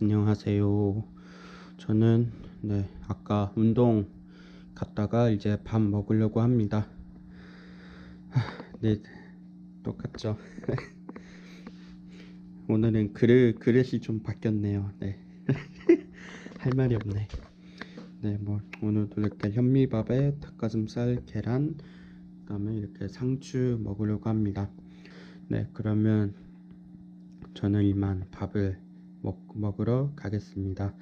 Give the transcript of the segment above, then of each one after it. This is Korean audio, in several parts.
안녕하세요. 저는 네, 아까 운동 갔다가 이제 밥 먹으려고 합니다. 하, 네, 똑같죠. 오늘은 그릇, 그릇이 좀 바뀌었네요. 네. 할 말이 없네. 네, 뭐 오늘도 이렇게 현미밥에 닭가슴살, 계란, 그다음에 이렇게 상추 먹으려고 합니다. 네, 그러면 저는 이만 밥을 먹, 먹으러 가겠습니다.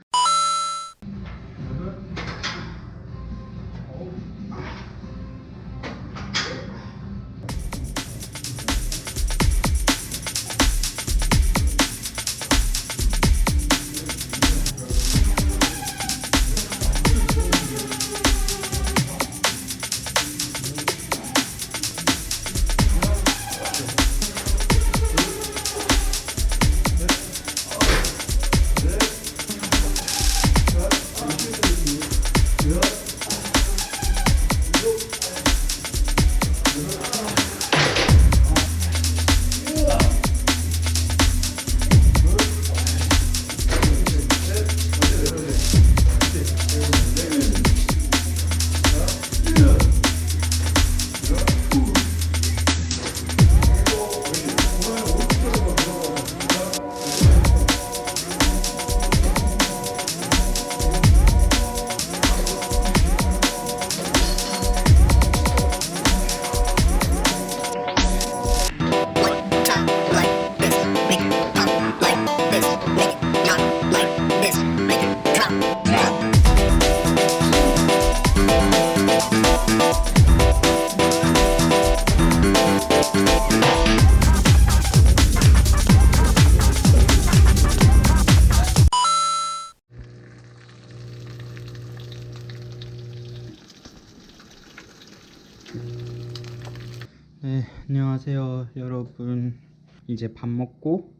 네, 안녕하세요, 여러분. 이제 밥 먹고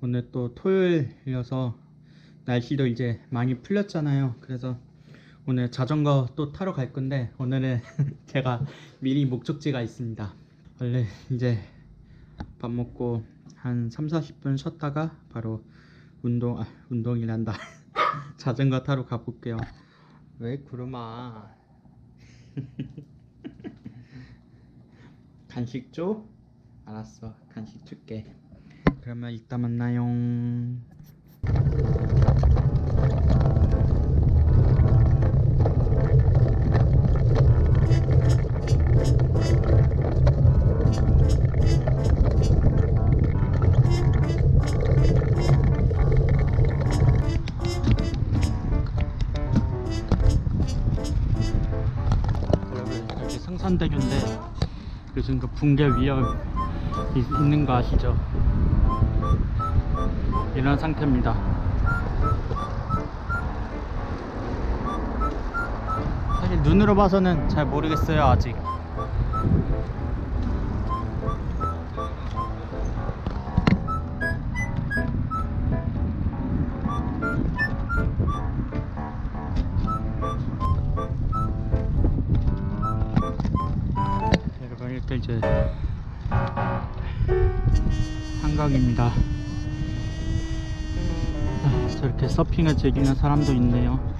오늘 또 토요일이어서 날씨도 이제 많이 풀렸잖아요. 그래서 오늘 자전거 또 타러 갈 건데 오늘은 제가 미리 목적지가 있습니다. 원래 이제 밥 먹고 한 3, 40분 쉬었다가 바로 운동 아, 운동이란다. 자전거 타러 가볼게요. 왜 구름아? 간식 줘? 알았어 간식 줄게 그러면 이따 만나요 요즘 그 붕괴 위험 이- 있는 거 아시죠? 이런 상태입니다. 사실 눈으로 봐서는 잘 모르겠어요 아직. 이제 한강입니다. 아, 저렇게 서핑을 즐기는 사람도 있네요.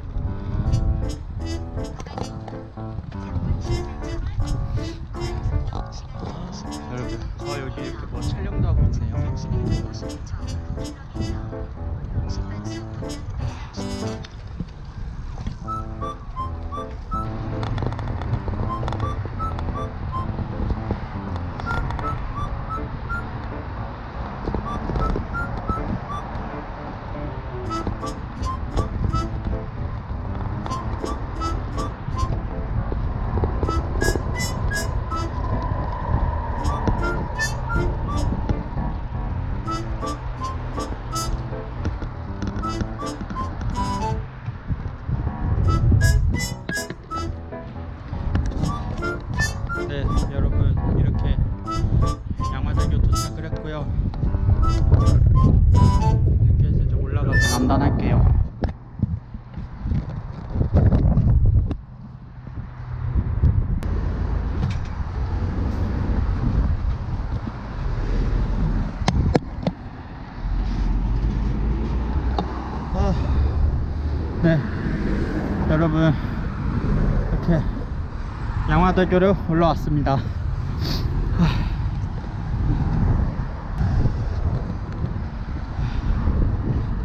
대교를 올라왔습니다. 하,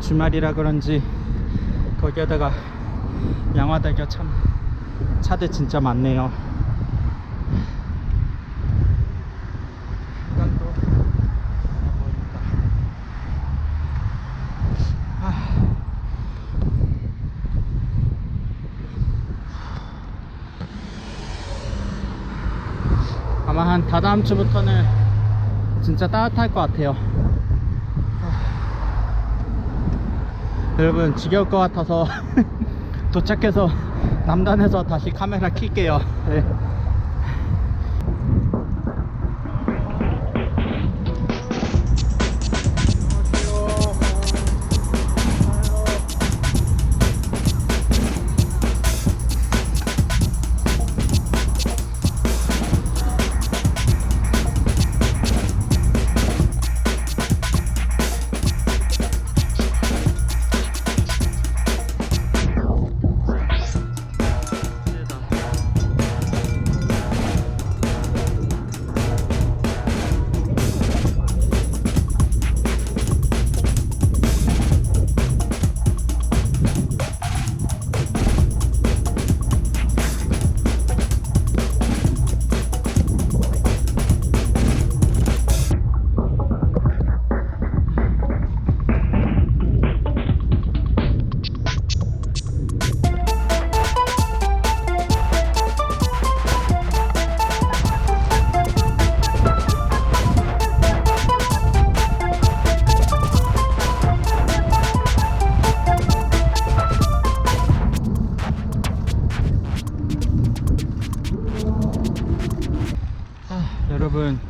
주말이라 그런지 거기에다가 양화대교 참 차들 진짜 많네요. 시간도 보인다. 아. 아마 한 다다음 주부터는 진짜 따뜻할 것 같아요. 여러분 지겨울 것 같아서 도착해서 남단에서 다시 카메라 킬게요. 네.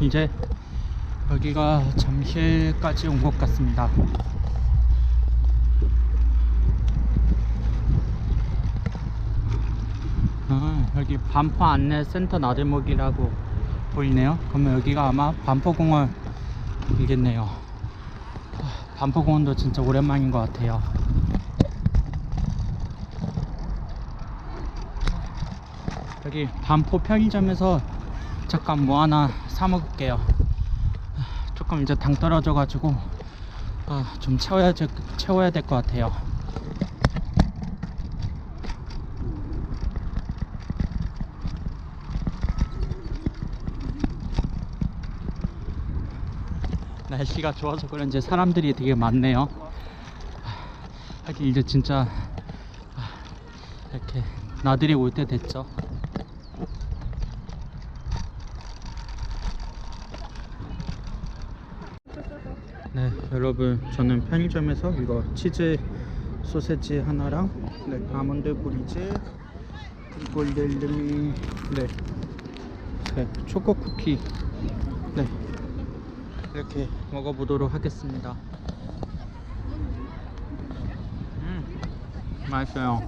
이제 여기가 잠실까지 온 것 같습니다. 아, 여기 반포 안내 센터 나들목이라고 보이네요. 그러면 여기가 아마 반포공원이겠네요. 아, 반포공원도 진짜 오랜만인 것 같아요. 여기 반포 편의점에서 잠깐 뭐 하나 사 먹을게요. 아, 조금 이제 당 떨어져 가지고 아, 좀 채워야 될- 채워야 될 것 같아요. 날씨가 좋아서 그런지 사람들이 되게 많네요. 아, 하긴 이제 진짜 아, 이렇게 나들이 올 때 됐죠. 네, 여러분 저는 편의점에서 이거 치즈 소세지 하나랑 네, 아몬드 브리즈 그리고 렐름이 네, 네, 초코 쿠키 네 이렇게 먹어보도록 하겠습니다. 음, 맛있어요.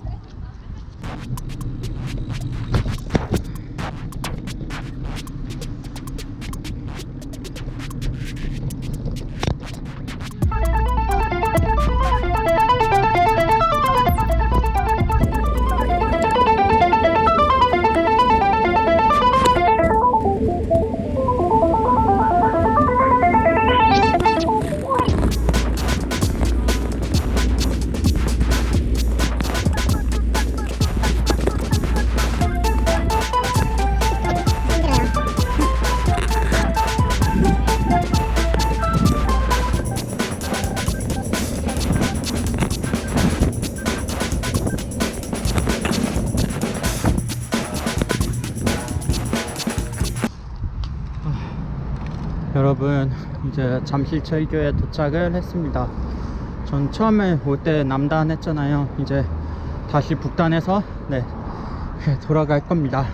여러분 이제 잠실철교에 도착을 했습니다. 전 처음에 올 때 남단 했잖아요. 이제 다시 북단해서 네 돌아갈 겁니다.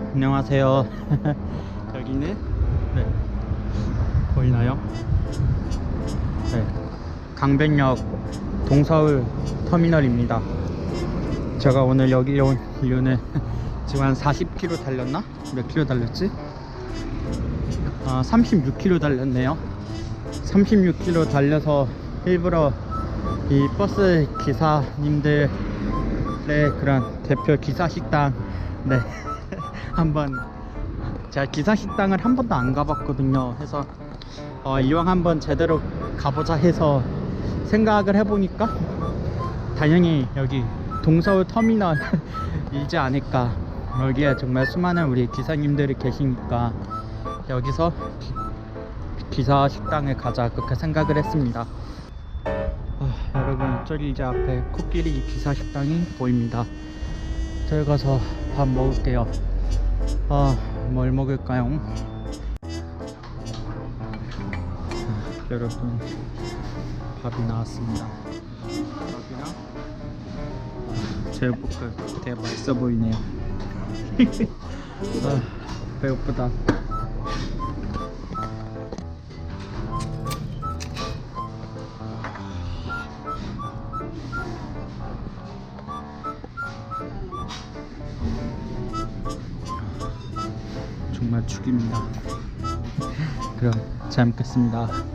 안녕하세요. 여기는 네 보이나요? 네 강변역 동서울 터미널입니다. 제가 오늘 여기 온 이유는 지금 한 40km 달렸나? 몇 킬로 달렸지? 아 36km 달렸네요. 36km 달려서 일부러 이 버스 기사님들의 그런 대표 기사 식당 네 한번 제가 기사 식당을 한 번도 안 가봤거든요. 해서 어, 이왕 한번 제대로 가보자 해서 생각을 해보니까 당연히 여기 동서울 터미널 이지 않을까. 여기에 정말 수많은 우리 기사님들이 계시니까 여기서 기- 기사 식당에 가자 그렇게 생각을 했습니다. 아, 여러분 저기 이제 앞에 코끼리 기사 식당이 보입니다. 저기 가서 밥 먹을게요. 아, 뭘 먹을까요? 아, 여러분 밥이 나왔습니다. 밥이랑 아, 제육볶음 되게 맛있어 보이네요. 아, 배고프다. 죽입니다. 그럼 잘 먹겠습니다.